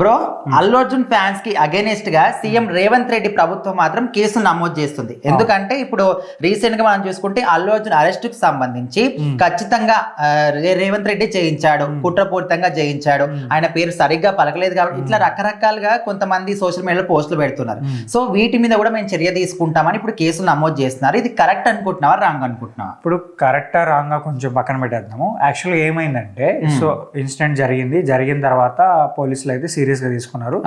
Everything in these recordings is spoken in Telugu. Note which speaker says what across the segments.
Speaker 1: బ్రో అల్లు అర్జున్ ఫ్యాన్స్కి అగేనెస్ట్గా సీఎం రేవంత్ రెడ్డి ప్రభుత్వం మాత్రం కేసు నమోదు చేస్తుంది. ఎందుకంటే ఇప్పుడు రీసెంట్గా మనం చూసుకుంటే అల్లు అర్జున్ అరెస్ట్కు సంబంధించి ఖచ్చితంగా ఆ, రే- రేవంత్ రెడ్డి చేయించాడు కుట్రపూరితంగా చేయించాడు ఆయన పేరు సరిగ్గా పలకలేదు కాబట్టి ఇట్లా రకరకాలుగా కొంతమంది సోషల్ మీడియాలో పోస్టులు పెడుతున్నారు. సో వీటి మీద కూడా మేము చర్య తీసుకుంటామని ఇప్పుడు కేసులు నమోదు చేస్తున్నారు. ఇది కరెక్ట్ అనుకుంటున్నావా రాంగ్ అనుకుంటున్నావా?
Speaker 2: ఇప్పుడు కరెక్టా రాంగా కొంచెం పక్కన పెట్టేద్దాము. యాక్చువల్గా ఏమైందంటే సో ఇన్సిడెంట్ జరిగింది. జరిగిన తర్వాత పోలీసులు అయితే సీరియస్గా తీసుకున్నారు.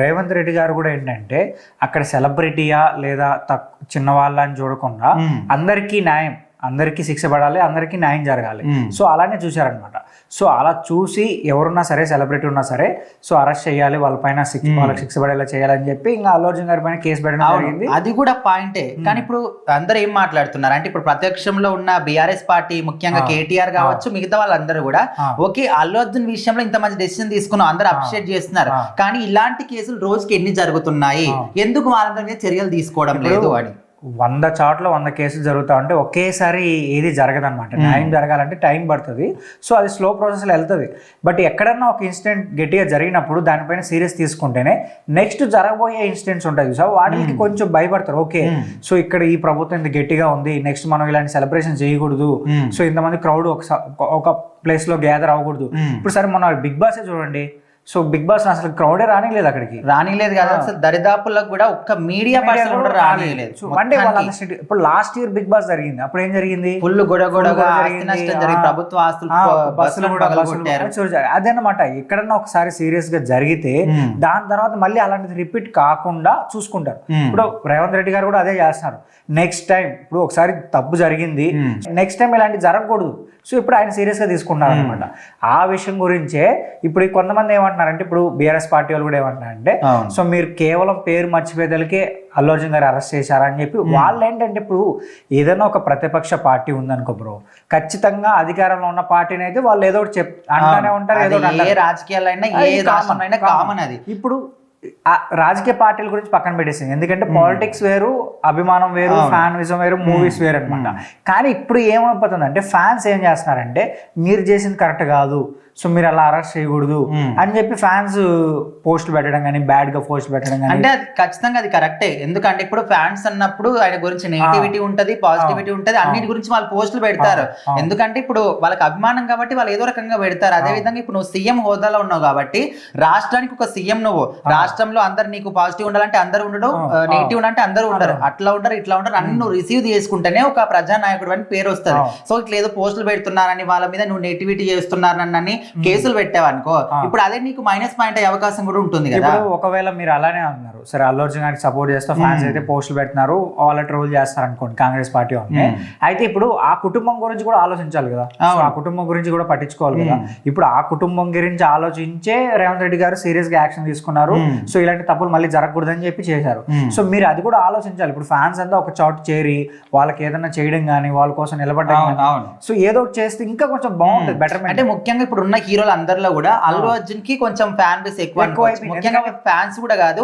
Speaker 2: రేవంత్ రెడ్డి గారు కూడా ఏంటంటే అక్కడ సెలబ్రిటీయా లేదా తక్ చిన్న వాళ్ళ అని చూడకుండా. అందరికీ న్యాయం. అందరికీ శిక్ష పడాలి అందరికీ న్యాయం జరగాలి. సో అలానే చూశారనమాట సో అలా చూసి ఎవరున్నా సరే సెలబ్రిటీ ఉన్నా సరే సో అరెస్ట్ చేయాలి వాళ్ళపైన శిక్ష వాళ్ళకి శిక్ష పడేలా చేయాలని చెప్పి ఇంకా అల్లు అర్జున్ గారి పైన కేసు పెట్టడం జరిగింది.
Speaker 1: అది కూడా పాయింటే. కానీ ఇప్పుడు అందరూ ఏం మాట్లాడుతున్నారు? అంటే ఇప్పుడు ప్రత్యక్షంలో ఉన్న బీఆర్ఎస్ పార్టీ ముఖ్యంగా కేటీఆర్ కావచ్చు మిగతా వాళ్ళందరూ కూడా. ఓకే అల్లు అర్జున్ విషయంలో ఇంత మంచి డెసిషన్ తీసుకున్నాం అందరూ అప్రిషియేట్ చేస్తున్నారు. కానీ ఇలాంటి కేసులు రోజుకి ఎన్ని జరుగుతున్నాయి. ఎందుకు వాళ్ళందరి మీద చర్యలు తీసుకోవడం లేదు అని?
Speaker 2: వంద చాట్ల వంద కేసులు జరుగుతా ఉంటే ఒకేసారి ఏది జరగదన్నమాట. న్యాయం జరగాలంటే టైం పడుతుంది. సో అది స్లో ప్రాసెస్లో వెళ్తుంది. బట్ ఎక్కడన్నా ఒక ఇన్సిడెంట్ గట్టిగా జరిగినప్పుడు దానిపైన సీరియస్ తీసుకుంటేనే నెక్స్ట్ జరగబోయే ఇన్సిడెంట్స్ ఉంటాయి సో వాటికి కొంచెం భయపడతారు. ఓకే సో ఇక్కడ ఈ ప్రభుత్వం ఇంత గట్టిగా ఉంది. నెక్స్ట్ మనం ఇలాంటి సెలబ్రేషన్ చేయకూడదు. సో ఇంతమంది క్రౌడ్ ఒక ఒక ప్లేస్లో గ్యాదర్ అవ్వకూడదు. ఇప్పుడు సరే మన బిగ్ బాస్ చూడండి. సో బిగ్ బాస్ అసలు క్రౌడే రానిలేదు అక్కడికి.
Speaker 1: రానిలేదు కదా. అసలు దరిదాపులకు కూడా ఒక్క మీడియా పర్సన్ కూడా రానిలేదు.
Speaker 2: అంటే ఇప్పుడు లాస్ట్ ఇయర్ బిగ్ బాస్ జరిగింది. అప్పుడు ఏం జరిగింది?
Speaker 1: ఫుల్
Speaker 2: ఆ.
Speaker 1: ప్రభుత్వ ఆస్తులు
Speaker 2: బస్సులు. అదన్నమాట. ఎక్కడన్నా ఒకసారి సీరియస్గా జరిగితే. దాని తర్వాత మళ్ళీ అలాంటిది రిపీట్ కాకుండా చూసుకుంటారు. ఇప్పుడు రేవంత్ రెడ్డి గారు కూడా అదే చేస్తున్నారు. నెక్స్ట్ టైం ఇప్పుడు ఒకసారి తప్పు జరిగింది. నెక్స్ట్ టైం ఇలాంటి జరగకూడదు. సో ఇప్పుడు ఆయన సీరియస్గా తీసుకుంటున్నారు అనమాట ఆ విషయం గురించే ఇప్పుడు కొంతమంది ఏమంటున్నారంటే ఇప్పుడు బీఆర్ఎస్ పార్టీ వాళ్ళు కూడా ఏమంటున్నారంటే. సో మీరు కేవలం పేరు మర్చిపోయేదలకే అల్లు అర్జున్ గారు అరెస్ట్ చేశారా అని చెప్పి వాళ్ళు ఏంటంటే ఇప్పుడు ఏదైనా ఒక ప్రతిపక్ష పార్టీ ఉందనుకో బ్రో ఖచ్చితంగా అధికారంలో ఉన్న పార్టీని అయితే వాళ్ళు ఏదో ఒకటి చెప్ అంటానే ఉంటారు ఏదో
Speaker 1: ఏ. రాజకీయాలైనా ఏ అయినా. కామన్ అది
Speaker 2: ఇప్పుడు రాజకీయ పార్టీల గురించి పక్కన పెట్టేసింది. ఎందుకంటే పాలిటిక్స్ వేరు అభిమానం వేరు ఫ్యానిజం వేరు మూవీస్ వేరు అనమాట కానీ ఇప్పుడు ఏమైపోతుంది అంటే ఫ్యాన్స్ ఏం చేస్తున్నారంటే మీరు చేసింది కరెక్ట్ కాదు. సో మీరు అలా అరెస్ట్ చేయకూడదు అని చెప్పి ఫ్యాన్స్ పోస్ట్ పెట్టడం కానీ బ్యాడ్గా పోస్ట్ పెట్టడం కానీ.
Speaker 1: అంటే అది ఖచ్చితంగా అది కరెక్టే. ఎందుకంటే ఇప్పుడు ఫ్యాన్స్ అన్నప్పుడు ఆయన గురించి నెగిటివిటీ ఉంటది పాజిటివిటీ ఉంటది అన్నిటి గురించి వాళ్ళు పోస్టులు పెడతారు. ఎందుకంటే ఇప్పుడు వాళ్ళకి అభిమానం కాబట్టి వాళ్ళు ఏదో రకంగా పెడతారు. అదే విధంగా ఇప్పుడు నువ్వు సీఎం హోదాలో ఉన్నావు కాబట్టి రాష్ట్రానికి ఒక సీఎం నువ్వు. రాష్ట్రంలో అందరు నీకు పాజిటివ్ ఉండాలంటే అందరు ఉండడం నెగిటివ్ ఉండాలంటే అందరూ ఉండరు. అట్లా ఉండరు ఇట్లా ఉండరు. అన్ని నువ్వు రిసీవ్ చేసుకుంటేనే ఒక ప్రజానాయకుడు అని పేరు వస్తుంది. సో ఇట్లా ఏదో పోస్టులు పెడుతున్నారని వాళ్ళ మీద నువ్వు నెగిటివిటీ చేస్తున్నారని కేసులు పెట్టావనుకో ఇప్పుడు అదే నీకు మైనస్ పాయింట్ అయ్యే అవకాశం కూడా ఉంటుంది కదా.
Speaker 2: ఒకవేళ మీరు అలానే అన్నారు సరే అల్లు అర్జున్ గారికి సపోర్ట్ చేస్తూ ఫ్యాన్స్ అయితే పోస్టులు పెడుతున్నారు వాళ్ళ ట్రోల్ చేస్తారు అనుకోండి కాంగ్రెస్ పార్టీ వాళ్ళని అయితే ఇప్పుడు ఆ కుటుంబం గురించి కూడా ఆలోచించాలి కదా. ఆ కుటుంబం గురించి కూడా పట్టించుకోవాలి కదా. ఇప్పుడు ఆ కుటుంబం గురించి ఆలోచించే రేవంత్ రెడ్డి గారు సీరియస్గా యాక్షన్ తీసుకున్నారు. సో ఇలాంటి తప్పులు మళ్ళీ జరగకూడదని చెప్పి చేశారు. సో మీరు అది కూడా ఆలోచించాలి. ఇప్పుడు ఫ్యాన్స్ అంతా ఒక చోట చేరి వాళ్ళకి ఏదైనా చేయడం కానీ వాళ్ళ కోసం నిలబడడం. సో ఏదో చేస్తే ఇంకా కొంచెం బాగుంటుంది బెటర్మెంట్
Speaker 1: అంటే ముఖ్యంగా ఇప్పుడు ఉన్న హీరోలు అందరిలో కూడా అల్లు అర్జున్కి కొంచెం ఫ్యాన్ బేస్ ఎక్కువ. ముఖ్యంగా ఫ్యాన్స్ కూడా కాదు.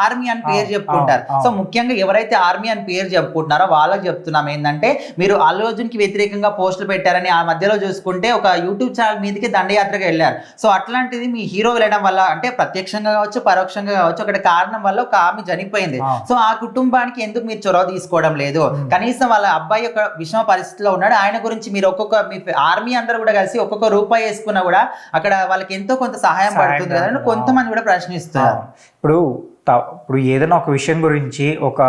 Speaker 1: ఆర్మీ అని పేరు చెప్పుకుంటారు. సో ముఖ్యంగా ఎవరైతే ఆర్మీ అని పేరు చెప్పుకుంటున్నారో వాళ్ళకి చెప్తున్నాం ఏంటంటే మీరు అల్లు అర్జున్కి వ్యతిరేకంగా పోస్టులు పెట్టారని ఆ మధ్యలో చూసుకుంటే ఒక యూట్యూబ్ ఛానల్ మీదకి దండయాత్రగా వెళ్ళారు. సో అట్లాంటిది మీ హీరో వెళ్ళడం వల్ల అంటే ప్రత్యక్షంగా కావచ్చు పరోక్షంగా కావచ్చు ఒకటి కారణం వల్ల ఒక ఆమె చనిపోయింది. సో ఆ కుటుంబానికి ఎందుకు మీరు చొరవ తీసుకోవడం లేదు? కనీసం వాళ్ళ అబ్బాయి ఒక విషమ పరిస్థితిలో ఉన్నాడు. ఆయన గురించి మీరు ఒక్కొక్క మీ ఆర్మీ అందరూ కూడా కలిసి ఒక్కొక్క రూపాయి వేసుకున్నా కూడా అక్కడ వాళ్ళకి ఎంతో కొంత సహాయం పడుతుంది కదా. కొంతమంది కూడా ప్రశ్నిస్తారు
Speaker 2: ఇప్పుడు ఇప్పుడు ఏదైనా ఒక విషయం గురించి ఒక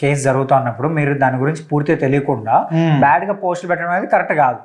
Speaker 2: కేసు జరుగుతున్నప్పుడు మీరు దాని గురించి పూర్తిగా తెలియకుండా. బ్యాడ్గా పోస్టులు పెట్టడం అనేది కరెక్ట్ కాదు.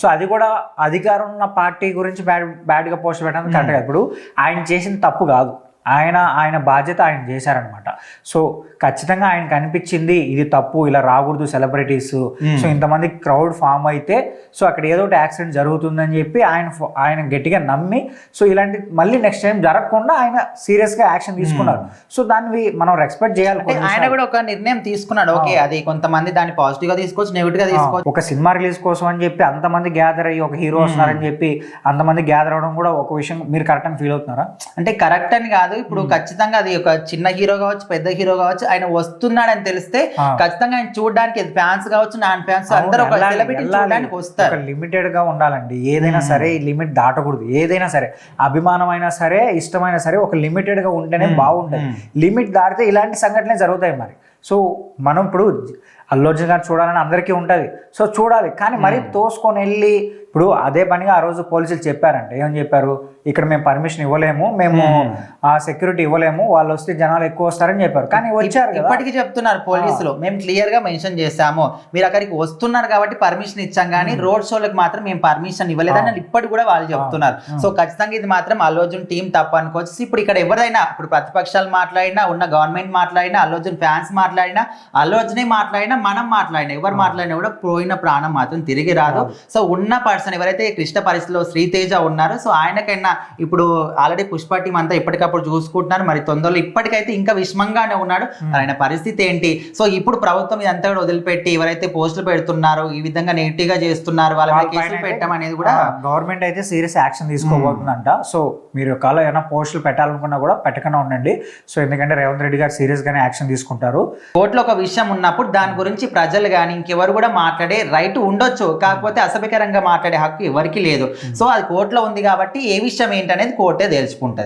Speaker 2: సో అది కూడా అధికారం ఉన్న పార్టీ గురించి బ్యాడ్ బ్యాడ్గా పోస్ట్ పెట్టడం కరెక్ట్ కాదు. ఇప్పుడు ఆయన చేసిన తప్పు కాదు. ఆయన ఆయన బాధ్యత ఆయన చేశారనమాట. సో ఖచ్చితంగా ఆయనకు అనిపించింది ఇది తప్పు ఇలా రాకూడదు సెలబ్రిటీస్ సో ఇంతమంది క్రౌడ్ ఫామ్ అయితే సో అక్కడ ఏదో ఒకటి యాక్సిడెంట్ జరుగుతుందని చెప్పి ఆయన ఆయన గట్టిగా నమ్మి సో ఇలాంటి మళ్ళీ నెక్స్ట్ టైం జరగకుండా ఆయన సీరియస్గా యాక్షన్ తీసుకున్నారు. సో దాన్ని మనం రెస్పెక్ట్ చేయాలి
Speaker 1: ఆయన కూడా ఒక నిర్ణయం తీసుకున్నాడు. ఓకే అది కొంతమంది దాన్ని పాజిటివ్గా తీసుకోవచ్చు నెగిటివ్గా తీసుకోవచ్చు.
Speaker 2: ఒక సినిమా రిలీజ్ కోసం అని చెప్పి అంతమంది గ్యాదర్ అయ్యి ఒక హీరో వస్తున్నారని చెప్పి అంతమంది గ్యాదర్ అవడం కూడా ఒక విషయం మీరు కరెక్ట్ అని ఫీల్ అవుతున్నారా?
Speaker 1: అంటే కరెక్ట్ అని కాదు కాదు. ఇప్పుడు ఖచ్చితంగా అది ఒక చిన్న హీరో కావచ్చు పెద్ద హీరో కావచ్చు ఆయన వస్తున్నాడని తెలిస్తే. ఖచ్చితంగా ఆయన చూడడానికి ఫ్యాన్స్ కావచ్చు నాన్ ఫ్యాన్స్ అందరూ ఒక సెలబ్రిటీ. చూడడానికి వస్తారు.
Speaker 2: లిమిటెడ్గా ఉండాలండి. ఏదైనా సరే ఈ లిమిట్ దాటకూడదు. ఏదైనా సరే అభిమానం అయినా సరే ఇష్టమైనా సరే ఒక లిమిటెడ్గా ఉంటేనే బాగుంటుంది లిమిట్ దాటితే ఇలాంటి సంఘటనలే జరుగుతాయి మరి. సో మనం ఇప్పుడు అల్లు అర్జున్ గారు చూడాలని అందరికీ ఉంటుంది. సో చూడాలి. కానీ మరీ తోసుకొని వెళ్ళి ఇప్పుడు అదే పనిగా ఆ రోజు పోలీసులు చెప్పారంట. ఏమని చెప్పారు? ఇక్కడ మేము పర్మిషన్ ఇవ్వలేము మేము ఆ సెక్యూరిటీ ఇవ్వలేము వాళ్ళు వస్తే జనాలు ఎక్కువ వస్తారని చెప్పారు. కానీ వచ్చారు
Speaker 1: ఇప్పటికీ చెప్తున్నారు పోలీసులు మేము క్లియర్గా మెన్షన్ చేశాము. మీరు అక్కడికి వస్తున్నారు కాబట్టి పర్మిషన్ ఇచ్చాం కానీ రోడ్ షోలకు మాత్రం మేము పర్మిషన్ ఇవ్వలేదని వాళ్ళు ఇప్పటికి కూడా వాళ్ళు చెప్తున్నారు. సో ఖచ్చితంగా ఇది మాత్రం అల్లు అర్జున్ టీం తప్పు అనుకోవచ్చు. ఇప్పుడు ఇక్కడ ఎవరైనా ఇప్పుడు ప్రతిపక్షాలు మాట్లాడినా ఉన్న గవర్నమెంట్ మాట్లాడినా అల్లు అర్జున్ ఫ్యాన్స్ మాట్లాడినా అల్లు అర్జునే మాట్లాడినా మనం మాట్లాడినా ఎవరు మాట్లాడినా కూడా పోయిన ప్రాణం మాత్రం తిరిగి రాదు. సో ఉన్న పర్సన్ ఎవరైతే క్లిష్ట పరిస్థితిలో శ్రీతేజ ఉన్నారో సో ఆయనకైనా ఇప్పుడు ఆల్రెడీ పుష్ప టీం అంతా ఎప్పటికప్పుడు చూసుకుంటున్నారు. మరి తొందరలో ఇప్పటికైతే ఇంకా విషమంగానే ఉన్నాడు. ఆయన పరిస్థితి ఏంటి? సో ఇప్పుడు ప్రభుత్వం ఇదంతా కూడా వదిలిపెట్టి ఎవరైతే పోస్టులు పెడుతున్నారో ఈ విధంగా నెగిటివ్గా చేస్తున్నారు వాళ్ళ కేసులు పెట్టడం అనేది కూడా
Speaker 2: గవర్నమెంట్ అయితే సీరియస్ యాక్షన్ తీసుకోబోతుందంట. సో మీరు ఒకవేళ ఏమైనా పోస్టులు పెట్టాలనుకున్నా కూడా పెట్టకుండా ఉండండి. సో ఎందుకంటే రేవంత్ రెడ్డి గారు సీరియస్ గానే యాక్షన్ తీసుకుంటారు.
Speaker 1: కోర్టులో ఒక విషయం ఉన్నప్పుడు దాని గురించి ప్రజలు కానీ ఇంకెవరు కూడా మాట్లాడే రైట్ ఉండొచ్చు. కాకపోతే అసభ్యకరంగా మాట్లాడే హక్కు ఎవరికి లేదు. సో అది కోర్టులో ఉంది కాబట్టి ఏ విషయం ఏంటనేది కోర్టే తేల్చుకుంటది.